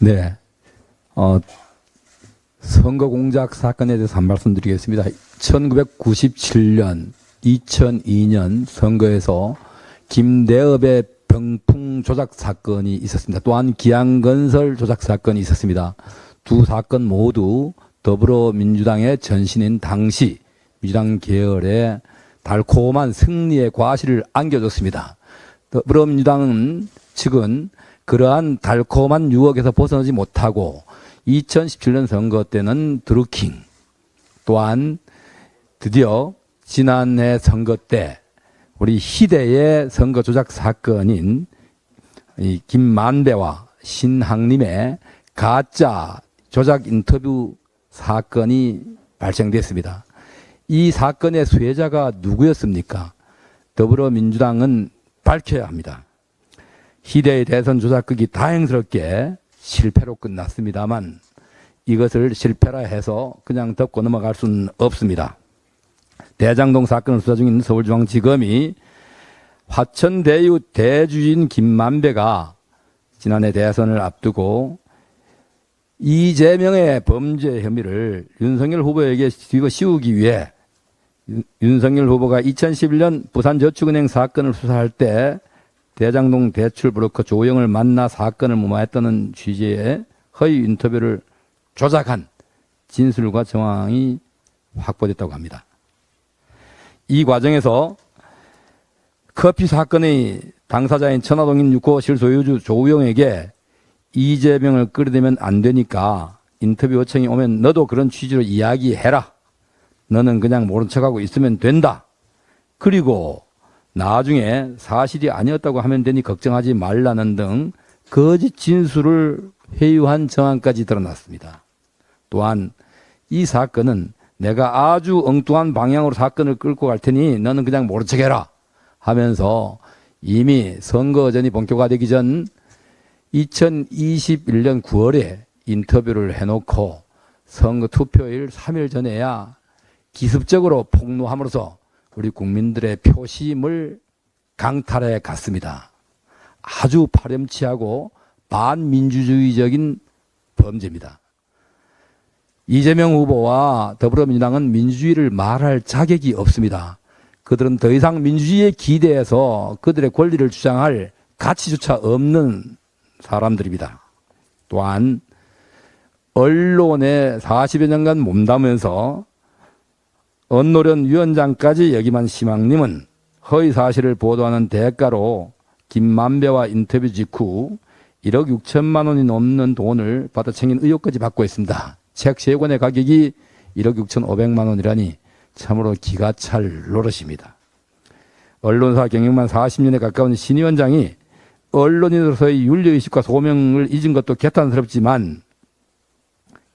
네. 어, 선거 공작 사건에 대해서 한 말씀 드리겠습니다. 1997년, 2002년 선거에서 김대업의 병풍 조작 사건이 있었습니다. 또한 기양건설 조작 사건이 있었습니다. 두 사건 모두 더불어민주당의 전신인 당시 민주당 계열의 달콤한 승리의 과실을 안겨줬습니다. 더불어민주당은 측은 그러한 달콤한 유혹에서 벗어나지 못하고 2017년 선거 때는 드루킹 또한 드디어 지난해 선거 때 우리 희대의 선거 조작 사건인 이 김만배와 신학님의 가짜 조작 인터뷰 사건이 발생됐습니다. 이 사건의 수혜자가 누구였습니까? 더불어민주당은 밝혀야 합니다. 희대의 대선 조작극이 다행스럽게 실패로 끝났습니다만 이것을 실패라 해서 그냥 덮고 넘어갈 수는 없습니다. 대장동 사건을 수사 중인 서울중앙지검이 화천대유 대주인 김만배가 지난해 대선을 앞두고 이재명의 범죄 혐의를 윤석열 후보에게 뒤집어 씌우기 위해 윤- 윤석열 후보가 2011년 부산저축은행 사건을 수사할 때 대장동 대출 브로커 조영을 만나 사건을 무마했다는 취지의 허위 인터뷰를 조작한 진술과 정황이 확보됐다고 합니다. 이 과정에서 커피 사건의 당사자인 천화동인 6호 실소유주 조우영에게 이재명을 끌어대면 안 되니까 인터뷰 요청이 오면 너도 그런 취지로 이야기해라. 너는 그냥 모른 척하고 있으면 된다. 그리고 나중에 사실이 아니었다고 하면 되니 걱정하지 말라는 등 거짓 진술을 회유한 정황까지 드러났습니다. 또한 이 사건은 내가 아주 엉뚱한 방향으로 사건을 끌고 갈 테니 너는 그냥 모른 척 해라 하면서 이미 선거전이 본격화되기 전 2021년 9월에 인터뷰를 해놓고 선거 투표일 3일 전에야 기습적으로 폭로함으로써 우리 국민들의 표심을 강탈해 갔습니다. 아주 파렴치하고 반민주주의적인 범죄입니다. 이재명 후보와 더불어민주당은 민주주의를 말할 자격이 없습니다. 그들은 더 이상 민주주의에 기대해서 그들의 권리를 주장할 가치조차 없는 사람들입니다. 또한 언론에 40여 년간 몸담으면서 언노련 위원장까지 역임한 심학님은 허위 사실을 보도하는 대가로 김만배와 인터뷰 직후 1억 6천만 원이 넘는 돈을 받아 챙긴 의혹까지 받고 있습니다. 책 세 권의 가격이 1억 6천 5백만 원이라니 참으로 기가 찰 노릇입니다. 언론사 경영만 40년에 가까운 신 위원장이 언론인으로서의 윤리의식과 소명을 잊은 것도 개탄스럽지만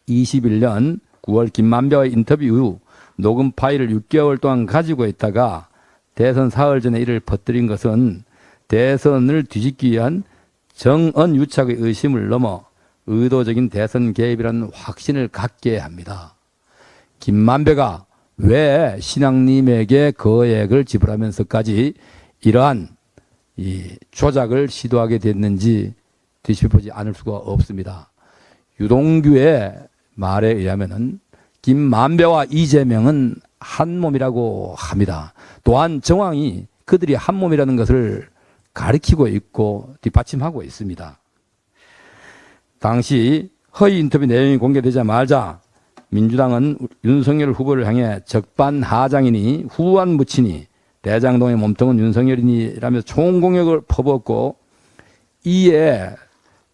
21년 9월 김만배와의 인터뷰 이후 녹음 파일을 6개월 동안 가지고 있다가 대선 사흘 전에 이를 퍼뜨린 것은 대선을 뒤집기 위한 정언 유착의 의심을 넘어 의도적인 대선 개입이라는 확신을 갖게 합니다. 김만배가 왜 신앙님에게 거액을 지불하면서까지 이러한 이 조작을 시도하게 됐는지 뒤집어보지 않을 수가 없습니다. 유동규의 말에 의하면은 김만배와 이재명은 한 몸이라고 합니다. 또한 정황이 그들이 한 몸이라는 것을 가리키고 있고 뒷받침하고 있습니다. 당시 허위 인터뷰 내용이 공개되자마자 민주당은 윤석열 후보를 향해 적반하장이니 후한 묻히니 대장동의 몸통은 윤석열이니라며 총공격을 퍼붓고 이에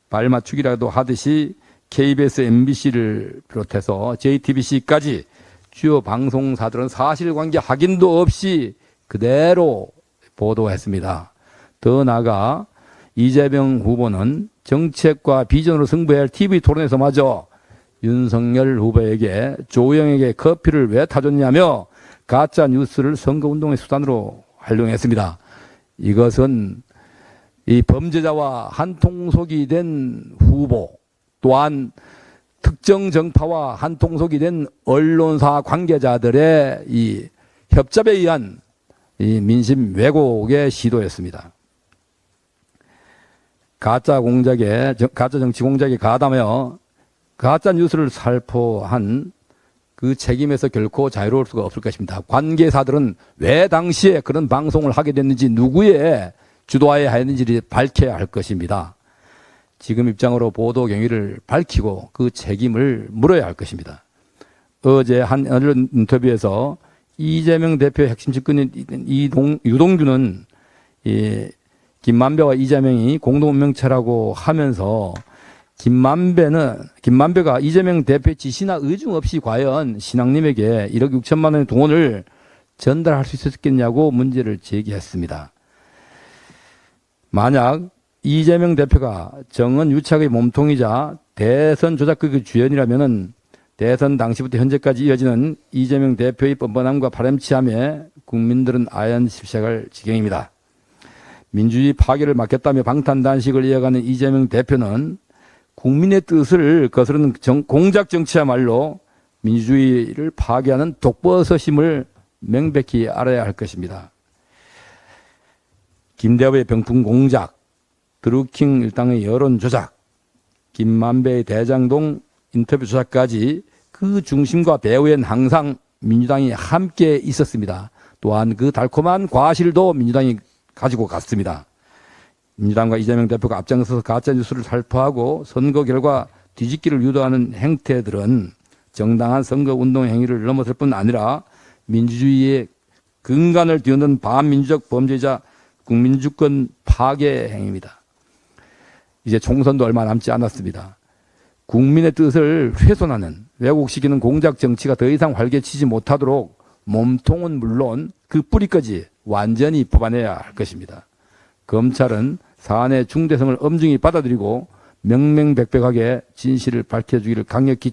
발맞추기라도 하듯이 KBS, MBC를 비롯해서 JTBC까지 주요 방송사들은 사실관계 확인도 없이 그대로 보도했습니다. 더 나아가 이재명 후보는 정책과 비전으로 승부해야 할 TV 토론에서마저 윤석열 후보에게 조영에게 커피를 왜 타줬냐며 가짜 뉴스를 선거운동의 수단으로 활용했습니다. 이것은 이 범죄자와 한통속이 된 후보 또한 특정 정파와 한통속이 된 언론사 관계자들의 이 협잡에 의한 이 민심 왜곡의 시도였습니다. 가짜 공작에 정- 가짜 정치 공작에 가담하여 가짜 뉴스를 살포한 그 책임에서 결코 자유로울 수가 없을 것입니다. 관계사들은 왜 당시에 그런 방송을 하게 됐는지 누구의 주도하에 하였는지를 밝혀야 할 것입니다. 지금 입장으로 보도 경위를 밝히고 그 책임을 물어야 할 것입니다. 어제 한 언론 인터뷰에서 이재명 대표의 핵심 측근인 이동, 유동규는 이 김만배와 이재명이 공동명체라고 하면서 김만배는 김만배가 이재명 대표의 지시나 의중 없이 과연 신앙님에게 1억 6천만 원의 돈을 전달할 수 있었겠냐고 문제를 제기했습니다. 만약 이재명 대표가 정은 유착의 몸통이자 대선 조작극의 주연이라면은 대선 당시부터 현재까지 이어지는 이재명 대표의 뻔뻔함과 파렴치함에 국민들은 아연실색할 지경입니다. 민주주의 파괴를 막겠다며 방탄단식을 이어가는 이재명 대표는 국민의 뜻을 거스르는 정- 공작 정치야말로 민주주의를 파괴하는 독버섯임을 명백히 알아야 할 것입니다. 김대호의 병풍 공작, 드루킹 일당의 여론 조작, 김만배의 대장동 인터뷰 조작까지 그 중심과 배후엔 항상 민주당이 함께 있었습니다. 또한 그 달콤한 과실도 민주당이 가지고 갔습니다. 민주당과 이재명 대표가 앞장서서 가짜 뉴스를 살포하고 선거 결과 뒤집기를 유도하는 행태들은 정당한 선거 운동 행위를 넘어설 뿐 아니라 민주주의의 근간을 뒤흔든 반민주적 범죄자 국민주권 파괴 행위입니다. 이제 총선도 얼마 남지 않았습니다. 국민의 뜻을 훼손하는 왜곡시키는 공작 정치가 더 이상 활개치지 못하도록 몸통은 물론 그 뿌리까지 완전히 뽑아내야 할 것입니다. 검찰은 사안의 중대성을 엄중히 받아들이고 명명백백하게 진실을 밝혀주기를 강력히